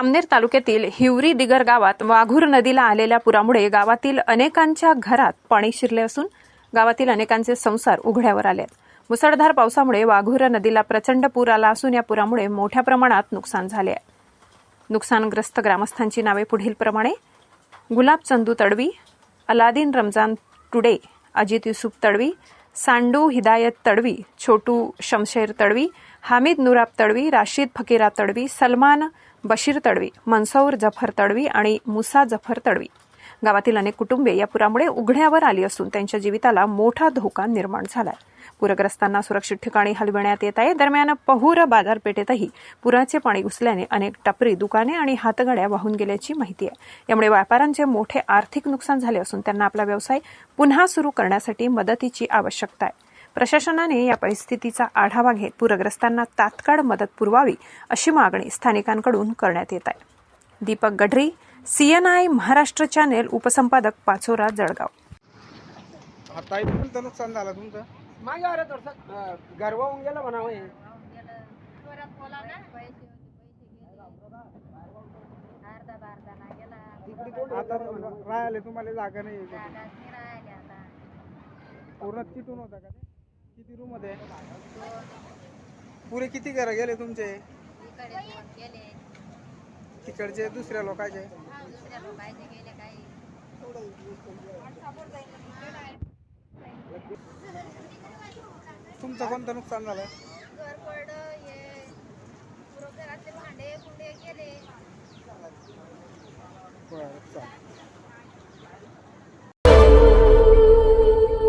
जामनेर तालुक्यातील हिवरी दिगर गावात वाघूर नदीला आलेल्या पुरामुळे गावातील अनेकांच्या घरात पाणी शिरले असून गावातील अनेकांचे संसार उघड्यावर आले आहेत. मुसळधार पावसामुळे वाघूर नदीला प्रचंड पूर आला असून या पुरामुळे मोठ्या प्रमाणात नुकसान झाले आहे नुकसानग्रस्त ग्रामस्थांची नावे पुढीलप्रमाणे गुलाब चंदू तडवी अलादीन रमजान टुडे अजित युसुफ तडवी सांडू हिदायत तडवी छोटू शमशेर तडवी हामिद नुराब तडवी राशीद फकीरा तडवी सलमान बशीर तडवी मनसौर जफर तडवी आणि मुसा जफर तडवी. गावातील अनेक कुटुंबे या पुरामुळे उघड्यावर आली असून त्यांच्या जीविताला मोठा धोका निर्माण झाला आहे पूरग्रस्तांना सुरक्षित ठिकाणी हलविण्यात येत आहे. दरम्यान पहूर बाजारपेठेतही पुराचे पाणी घुसल्याने अनेक टपरी दुकाने आणि हातगाड्या वाहून गेल्याची माहिती आहे. यामुळे व्यापाऱ्यांचे मोठे आर्थिक नुकसान झाले असून त्यांना आपला व्यवसाय पुन्हा सुरू करण्यासाठी मदतीची आवश्यकता आहे. प्रशासनाने या परिस्थितीचा आढावा घेत पूरग्रस्तांना तात्काळ मदत पुरवावी अशी मागणी स्थानिकांकडून करण्यात येत आहे. दीपक गढरी सीएनआय महाराष्ट्र चॅनेल उपसंपादक पाचोरा जळगाव. आता नुकसान झालं तुमचं? मागे अरे थोडस गरवा होऊन गेला म्हणा होय. आता राहिले तुम्हाला जागा नाही? पूर्ण किटून होता का ते? किती रूम होते पुरे किती घर गेले तुमचे? तिकडचे दुसऱ्या लोकांचे? तुमचं कोणतं नुकसान झालं? भांडे कुंडे गेले बरं चालेल.